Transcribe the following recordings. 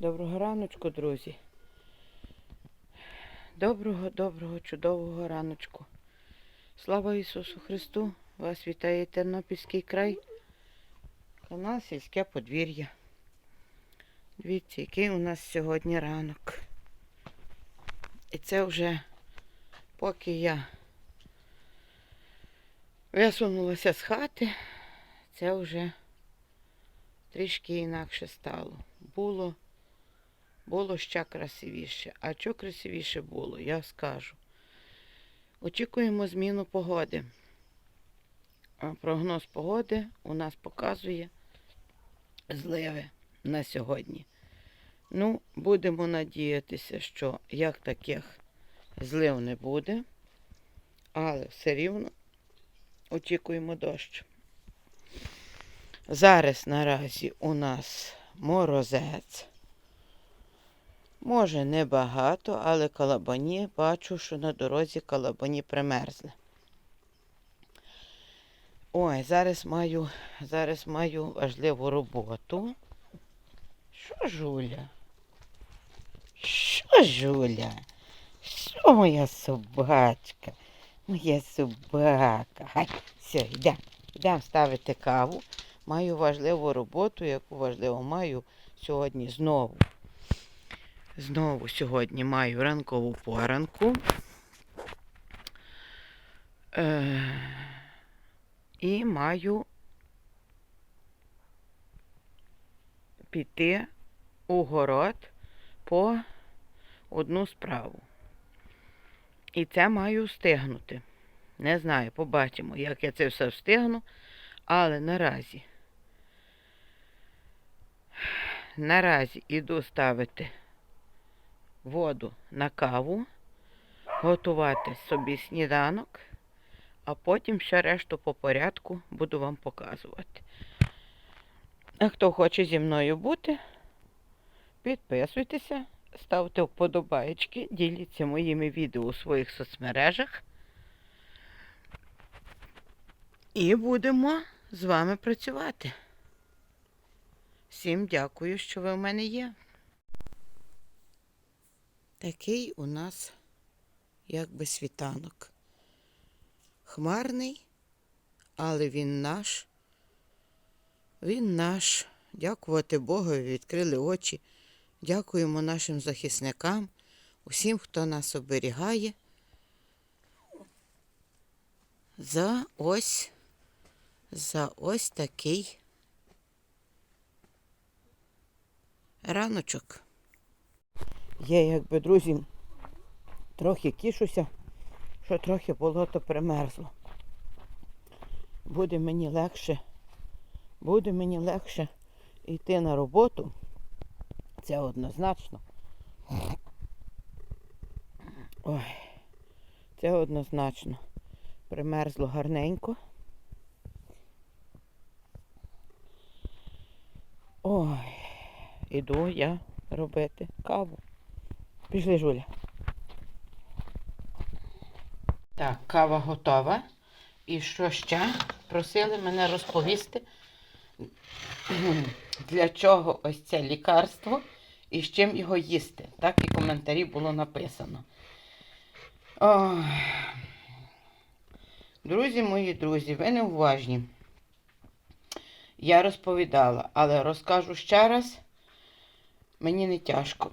Доброго раночку, друзі. Доброго, доброго, чудового раночку. Слава Ісусу Христу! Вас вітає Тернопільський край. Канал Сільське подвір'я. Дивіться, який у нас сьогодні ранок. І це вже поки я висунулася з хати, це вже трішки інакше стало. Було було ще красивіше. А що красивіше було, я скажу. Очікуємо зміну погоди. Прогноз погоди у нас показує зливи на сьогодні. Ну, будемо надіятися, що як таких злив не буде, але все рівно очікуємо дощ. Зараз наразі у нас морозець. Може, не багато, але калабані бачу, що на дорозі калабані примерзли. Ой, зараз маю, зараз маю важливу роботу. Що, Жуля? Що, Жуля? Що моя собачка? Моя собака. Гай, все, йдемо. Йдемо ставити каву. Маю важливу роботу, яку важливо маю сьогодні знову. Знову сьогодні маю ранкову поранку. Е, і маю піти у город по одну справу. І це маю встигнути. Не знаю, побачимо, як я це все встигну. Але наразі, наразі іду ставити воду на каву, готувати собі сніданок, а потім ще решту по порядку буду вам показувати. А хто хоче зі мною бути, підписуйтеся, ставте вподобайки, діліться моїми відео у своїх соцмережах. І будемо з вами працювати. Всім дякую, що ви в мене є. Такий у нас якби світанок. Хмарний, але він наш. Він наш. Дякувати Богові, відкрили очі. Дякуємо нашим захисникам, усім, хто нас оберігає. За ось, за ось такий раночок. Я, якби, друзі, трохи тішуся, що трохи болото примерзло. Буде мені легше, буде мені легше йти на роботу. Це однозначно. Ой, це однозначно. Примерзло гарненько. Ой, іду я робити каву. Пішли, Жуля. Так, кава готова. І що ще? Просили мене розповісти, для чого ось це лікарство і з чим його їсти. Так і в коментарі було написано. Ой. Друзі мої друзі, ви не уважні. Я розповідала, але розкажу ще раз, мені не тяжко.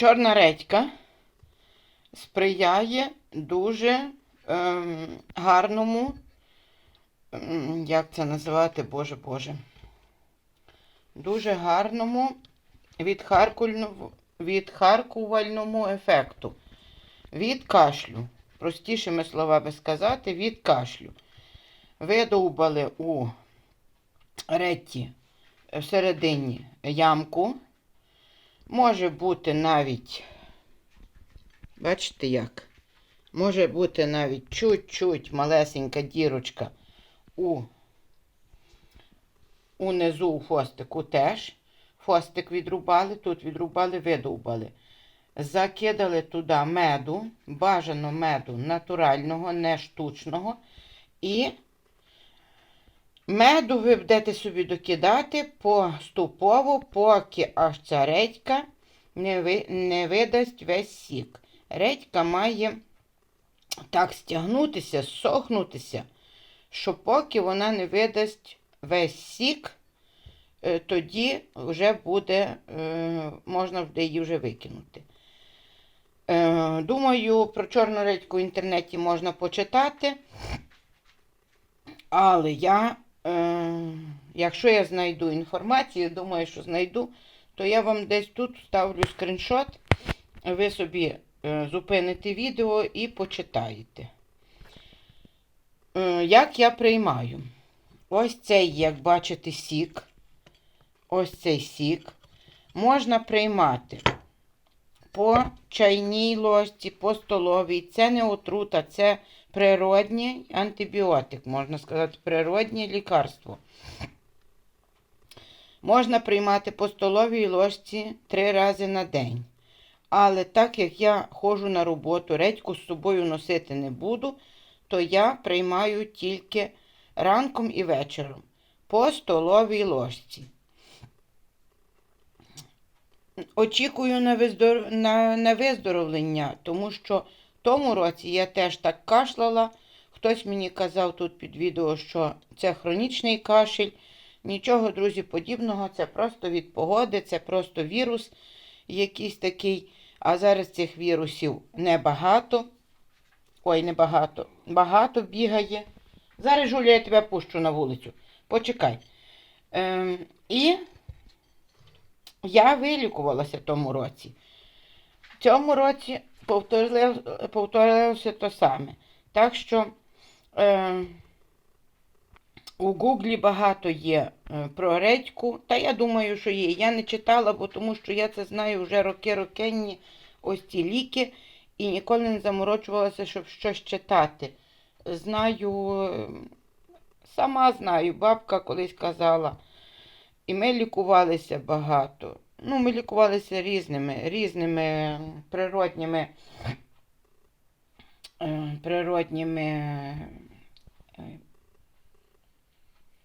Чорна редька сприяє дуже ем, гарному, ем, як це називати, Боже Боже, дуже гарному відхаркувальному ефекту. Від кашлю. Простішими словами сказати, від кашлю. Видовбали у ретті всередині ямку. Може бути навіть, бачите як? Може бути навіть чуть-чуть малесенька дірочка у унизу у хвостику теж. Хвостик відрубали, тут відрубали, видовбали. Закидали туди меду, бажано меду натурального, не штучного. І Меду ви будете собі докидати поступово, поки аж ця редька не, ви, не видасть весь сік. Редька має так стягнутися, сохнутися, що поки вона не видасть весь сік, е, тоді вже буде, е, можна буде її вже викинути. Е, Думаю, про чорну редьку в інтернеті можна почитати. Але я, е, якщо я знайду інформацію, думаю, що знайду, то я вам десь тут ставлю скріншот. Ви собі е, зупините відео і почитаєте. Е, як я приймаю? Ось цей, як бачите, сік. Ось цей сік. Можна приймати по чайній ложці, по столовій. Це не отрута, це природній антибіотик, можна сказати, природнє лікарство. Можна приймати по столовій ложці три рази на день. Але так як я ходжу на роботу, редьку з собою носити не буду, то я приймаю тільки ранком і вечором по столовій ложці. Очікую на, виздор... на... на виздоровлення, тому що тому році я теж так кашляла. Хтось мені казав тут під відео, що це хронічний кашель. Нічого, друзі, подібного, це просто від погоди, це просто вірус якийсь такий. А зараз цих вірусів небагато. Ой, небагато. Багато бігає. Зараз, Жуля, я тебе пущу на вулицю. Почекай. Ем, і я вилікувалася в тому році. В цьому році повторилося те саме. Так що е, у Гуглі багато є е, про редьку, та я думаю, що є. Я не читала, бо тому що я це знаю вже роки-рокенні ось ці ліки, і ніколи не заморочувалася, щоб щось читати. Знаю, сама знаю, бабка колись казала. І ми лікувалися багато. Ну, ми лікувалися різними, різними природніми, е, природніми е,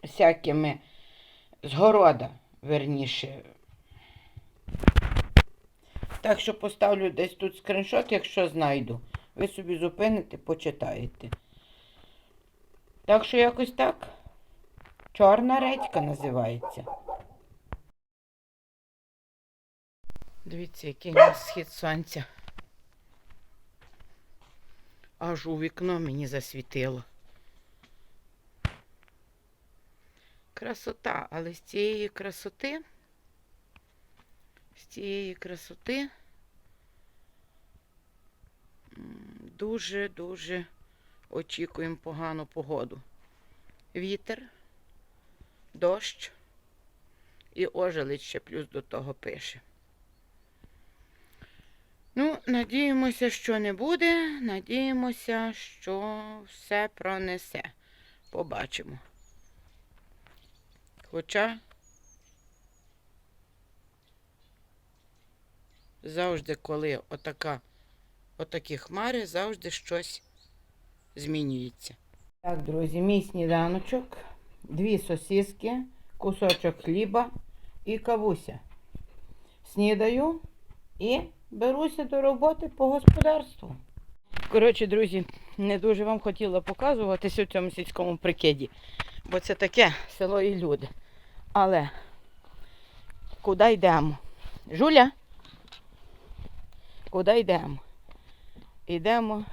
всякими згорода, верніше. Так що поставлю десь тут скріншот, якщо знайду. Ви собі зупините, почитаєте. Так що якось так. Чорна редька називається. Дивіться, який у нас схід сонця. Аж у вікно мені засвітило. Красота, але з цієї красоти, з цієї красоти дуже-дуже очікуємо погану погоду. Вітер, дощ і ожеледь ще плюс до того пише. Ну, надіємося, що не буде. Надіємося, що все пронесе. Побачимо. Хоча завжди, коли отака, отакі хмари, завжди щось змінюється. Так, друзі, мій сніданочок, дві сосиски, кусочок хліба і кавуся. Снідаю і беруся до роботи по господарству. Коротше, друзі, не дуже вам хотіла показуватися у цьому сільському прикиді, бо це таке село і люди. Але куди йдемо? Жуля? Куди йдемо? Йдемо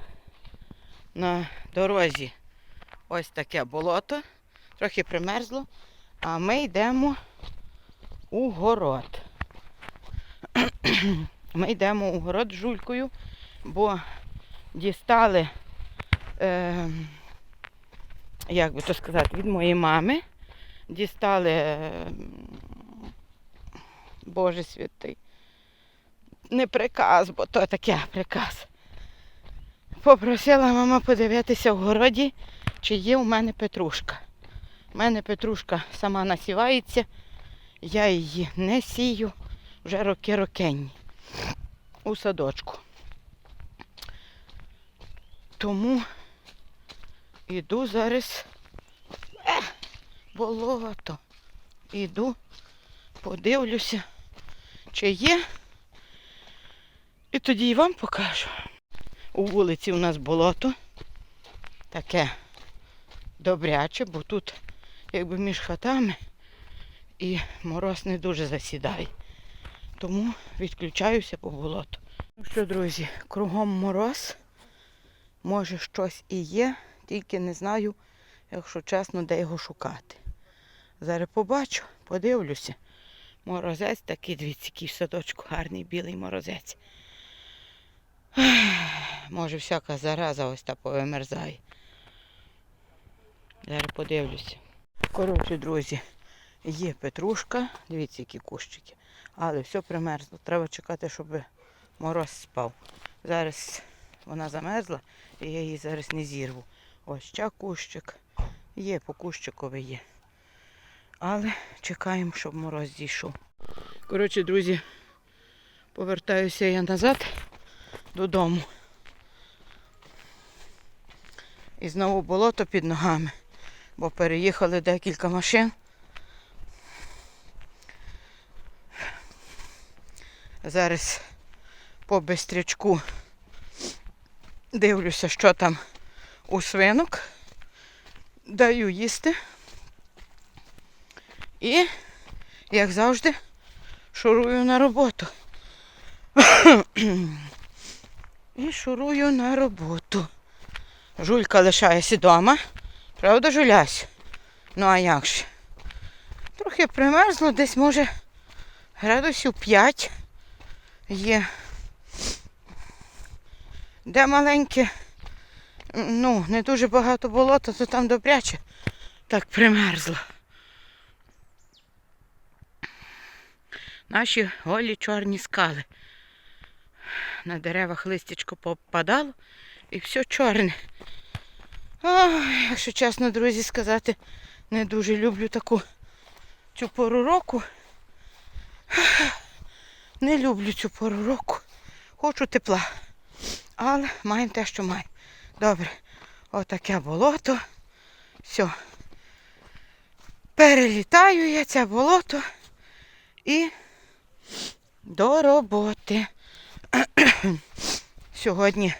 на дорозі. Ось таке болото, трохи примерзло, а ми йдемо у город. Ми йдемо у город з жулькою, бо дістали, е, як би то сказати, від моєї мами. Дістали, е, Боже святий, не приказ, бо то таке приказ. Попросила мама подивитися в городі, чи є у мене петрушка. У мене петрушка сама насівається, я її не сію вже роки рокенні у садочку. Тому іду зараз. Е, болото. Іду, подивлюся, чи є. І тоді і вам покажу. У вулиці у нас болото. Таке добряче, бо тут якби між хатами і мороз не дуже засідає. Тому відключаюся по болоту. Ну що, друзі, кругом мороз. Може щось і є, тільки не знаю, якщо чесно, де його шукати. Зараз побачу, подивлюся. Морозець такий, дивіться, який в садочку гарний білий морозець. Може, всяка зараза ось та повимерзає. Зараз подивлюся. Коротше, друзі, є петрушка, дивіться, які кущики. Але все примерзло. Треба чекати, щоб мороз спав. Зараз вона замерзла і я її зараз не зірву. Ось ще кущик. Є, по кущикові є. Але чекаємо, щоб мороз зійшов. Коротше, друзі, повертаюся я назад додому. І знову болото під ногами, бо переїхали декілька машин. Зараз по бистрячку дивлюся, що там у свинок. Даю їсти. І, як завжди, шурую на роботу. І шурую на роботу. Жулька лишається вдома. Правда, Жулясь? Ну а як ж? Трохи примерзло, десь може градусів 5 є. Де маленьке, ну, не дуже багато болота, то там добряче так примерзло. Наші голі чорні скали. На деревах листячко попадало і все чорне. Ой, якщо чесно, друзі, сказати, не дуже люблю таку цю пору року. Не люблю цю пору року. Хочу тепла. Але маємо те, що маємо. Добре. Отаке болото. Все. Перелітаю я це болото і до роботи. Сьогодні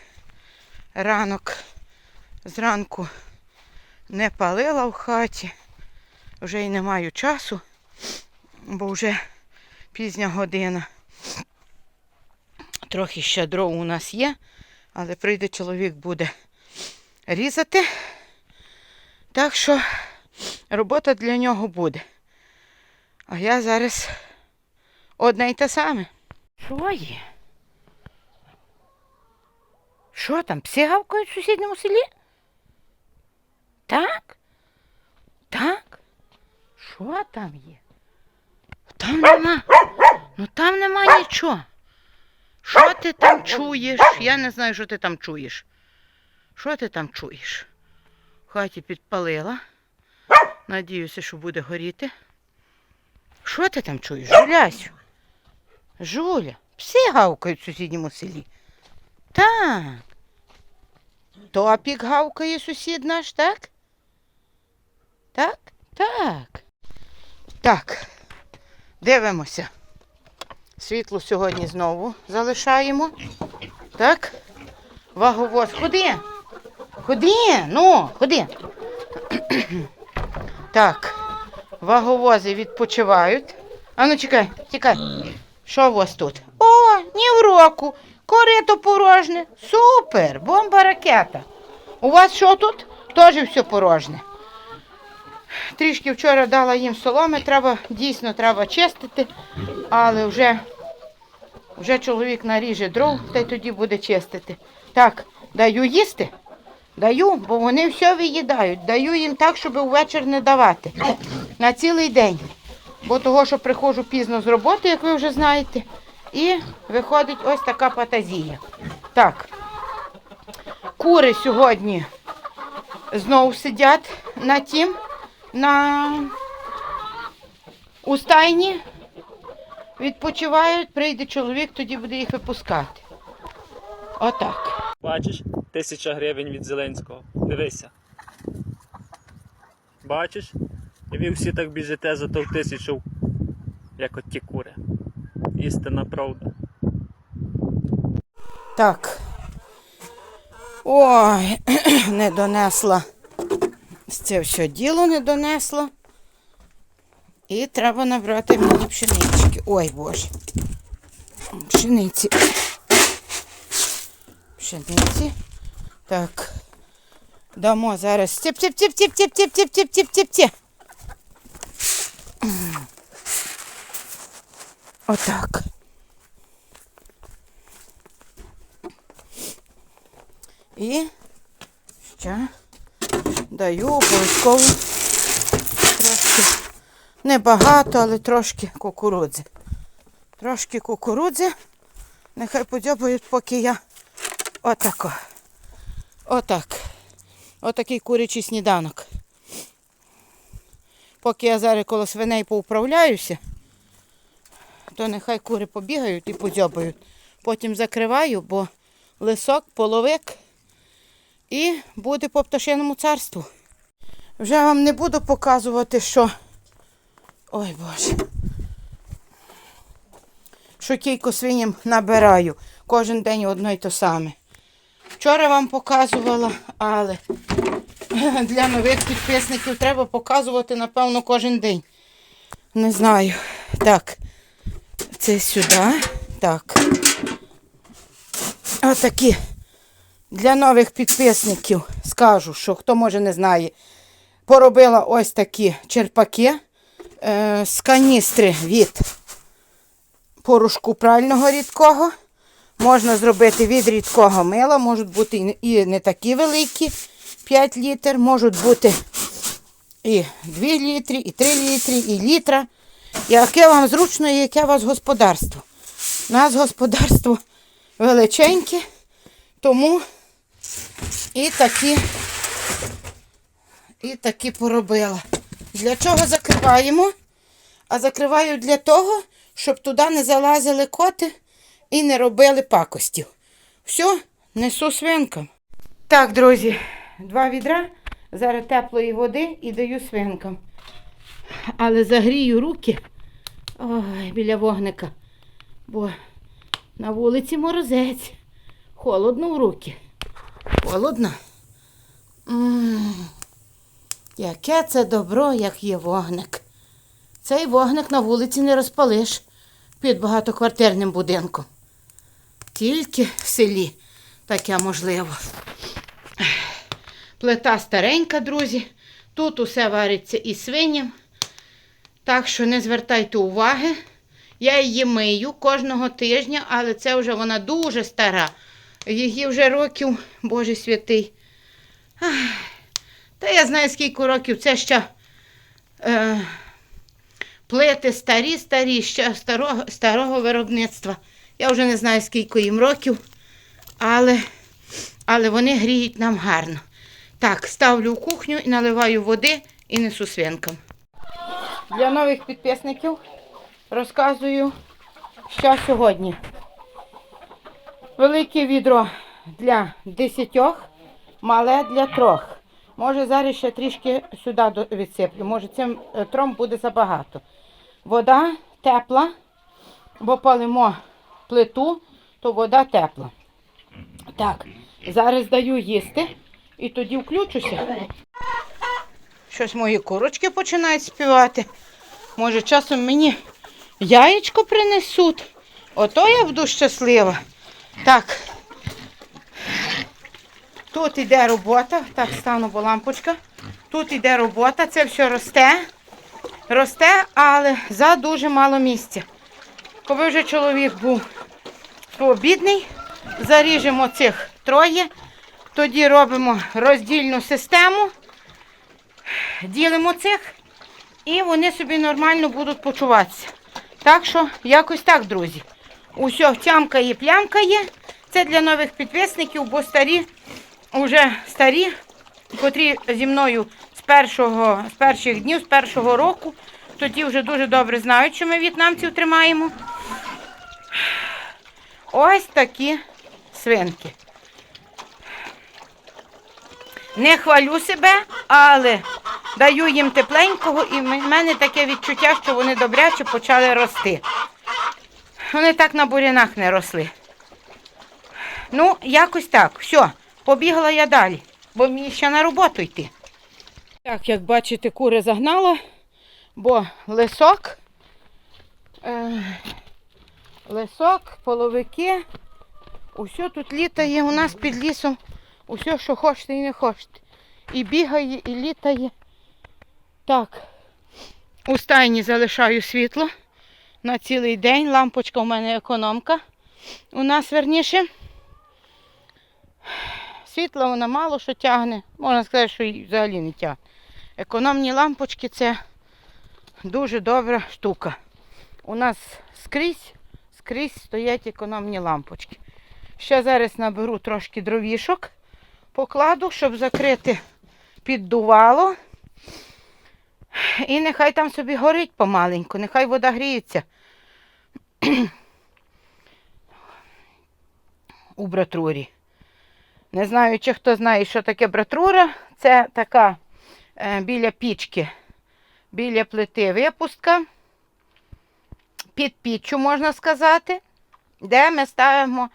ранок зранку не палила в хаті. Вже й не маю часу, бо вже пізня година. Трохи ще дров у нас є, але прийде чоловік буде різати. Так що робота для нього буде. А я зараз одне й те саме. Що є? Що там? Пси гавкають в сусідньому селі? Так? Так? Що там є? Там нема. Ну там нема нічого. Що ти там чуєш? Я не знаю, що ти там чуєш. Що ти там чуєш? Хаті підпалила. Надіюся, що буде горіти. Що ти там чуєш? Жулясю? Жуля, пси гавкають в сусідньому селі. Так. Топік гавкає сусід наш, так? Так? Так. Так. Дивимося. Світло сьогодні знову залишаємо. Так? Ваговоз. Ходи. Ходи, ну, ходи. Так. Ваговози відпочивають. А ну чекай, чекай. Що у вас тут? О, ні в року. Корито порожне. Супер! Бомба ракета. У вас що тут? Теж все порожне. Трішки вчора дала їм соломи, треба, дійсно треба чистити, але вже, вже чоловік наріже дров, та й тоді буде чистити. Так, даю їсти. Даю, бо вони все виїдають. Даю їм так, щоб ввечері не давати. На цілий день. Бо того, що приходжу пізно з роботи, як ви вже знаєте, і виходить ось така фантазія. Так. Кури сьогодні знову сидять на тім, на у стайні, відпочивають, прийде чоловік, тоді буде їх випускати. Отак. Бачиш? Тисяча гривень від Зеленського. Дивися. Бачиш? І ви всі так біжите за в тисячу, як от ті кури. Істина правда. Так. Ой, не донесла. Це все діло не донесла. І треба набрати мені пшенички. Ой, Боже. Пшениці. Пшениці. Так. Дамо зараз. Тіп, тіп, тіп, тіп, тіп, тіп, тіп, тіп, тіп, тіп, тіп. Отак. І ще даю обов'язково трошки небагато, але трошки кукурудзи. Трошки кукурудзи. Нехай подьобають, поки я отако. Отак. Отакий курячий сніданок. Поки я зараз коло свиней поуправляюся, то нехай кури побігають і подьобають. Потім закриваю, бо лисок, половик і буде по пташиному царству. Вже вам не буду показувати, що. Ой Боже. Що кілько свиням набираю. Кожен день одно й то саме. Вчора вам показувала, але для нових підписників треба показувати, напевно, кожен день. Не знаю. Так. Це сюди. Так. Отакі. Для нових підписників скажу, що хто може не знає, поробила ось такі черпаки е, з каністри від порошку прального рідкого. Можна зробити від рідкого мила, можуть бути і не- такі великі 5 літр, можуть бути і 2 літри, і 3 літри, і літра. Яке вам зручно і яке у вас господарство. У нас господарство величеньке, тому і такі, і такі поробила. Для чого закриваємо? А закриваю для того, щоб туди не залазили коти і не робили пакостів. Все, несу свинкам. Так, друзі, два відра, зараз теплої води і даю свинкам. Але загрію руки ой, біля вогника, бо на вулиці морозець. Холодно в руки. Холодно. Яке це добро, як є вогник. Цей вогник на вулиці не розпалиш під багатоквартирним будинком. Тільки в селі таке можливо. Плита старенька, друзі. Тут усе вариться і свиням. Так що не звертайте уваги. Я її мию кожного тижня, але це вже вона дуже стара. Її вже років, Боже святий. Та я знаю, скільки років. Це ще е, плити старі, старі, ще старого, старого виробництва. Я вже не знаю, скільки їм років, але, але вони гріють нам гарно. Так, ставлю в кухню і наливаю води і несу свинкам. Для нових підписників розказую, що сьогодні. Велике відро для десятьох, мале для трьох. Може, зараз ще трішки сюди відсиплю. Може, цим е, тром буде забагато. Вода тепла, бо палимо плиту, то вода тепла. Так, зараз даю їсти і тоді включуся. Щось мої курочки починають співати. Може, часом мені яєчко принесуть. Ото я буду щаслива. Так. Тут іде робота. Так, стану, бо лампочка. Тут іде робота, це все росте. Росте, але за дуже мало місця. Коли вже чоловік був свобідний, заріжемо цих троє, тоді робимо роздільну систему, ділимо цих і вони собі нормально будуть почуватися. Так що, якось так, друзі. Усьо тямкає, плямкає. Це для нових підписників, бо старі, вже старі, котрі зі мною з першого, з перших днів, з першого року, тоді вже дуже добре знають, що ми в'єтнамців тримаємо. Ось такі свинки. Не хвалю себе, але даю їм тепленького, і в мене таке відчуття, що вони добряче почали рости. Вони так на бурянах не росли. Ну, якось так. Все, побігла я далі, бо мені ще на роботу йти. Так, як бачите, кури загнала, бо лисок, е, лисок, половики, усе тут літає у нас під лісом, усе, що хочете і не хочете. І бігає, і літає. Так, у стайні залишаю світло на цілий день. Лампочка у мене економка. У нас верніше. Світла вона мало що тягне. Можна сказати, що і взагалі не тягне. Економні лампочки це дуже добра штука. У нас скрізь, скрізь стоять економні лампочки. Ще зараз наберу трошки дровішок, покладу, щоб закрити піддувало. І нехай там собі горить помаленьку, нехай вода гріється. У братрурі. Не знаю, чи хто знає, що таке братрура. Це така е, біля пічки, біля плити випустка. Під піччю, можна сказати, де ми ставимо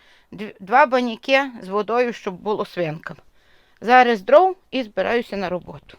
два баняки з водою, щоб було свинкам. Зараз дров і збираюся на роботу.